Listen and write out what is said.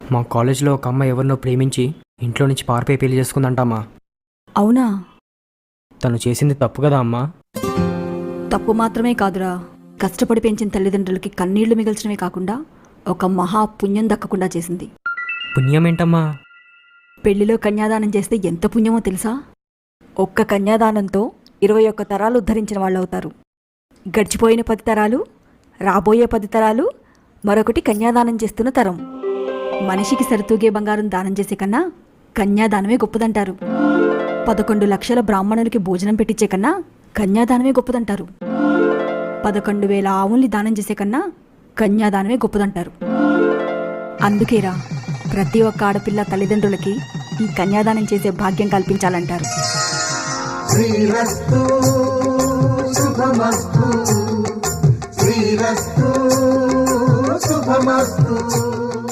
మా కాలేజీలో ఒక అమ్మాయి ఎవరినో ప్రేమించి ఇంట్లో నుంచి పారిపోయి పెళ్ళి చేసుకుందంటమ్మా అవునా? తను చేసింది తప్పు కదా అమ్మా? తప్పు మాత్రమే కాదురా. కష్టపడి పెంచిన తల్లిదండ్రులకి కన్నీళ్ళు మిగల్చడమే కాకుండా ఒక మహా పుణ్యం దక్కకుండా చేసింది. పుణ్యం ఏంటమ్మా? పెళ్ళిలో కన్యాదానం చేస్తే ఎంత పుణ్యమో తెలుసా? ఒక్క కన్యాదానంతో ఇరవై ఒక్క తరాలు ఉద్ధరించిన వాళ్ళు అవుతారు గడిచిపోయిన పది తరాలు రాబోయే పది తరాలు మరొకటి కన్యాదానం చేస్తున్న తరం. మనిషికి సరితూగే బంగారం దానం చేసే కన్నా కన్యాదానమే గొప్పదంటారు. పదకొండు లక్షల బ్రాహ్మణులకి భోజనం పెట్టించే కన్నా కన్యాదానమే గొప్పదంటారు. పదకొండు వేల ఆవుల్ని దానం చేసే కన్నా కన్యాదానమే గొప్పదంటారు. అందుకేరా ప్రతి ఒక్క ఆడపిల్ల తల్లిదండ్రులకి ఈ కన్యాదానం చేసే భాగ్యం కల్పించాలంటారు. శ్రీరస్తు శుభమస్తు. శ్రీరస్తు శుభమస్తు.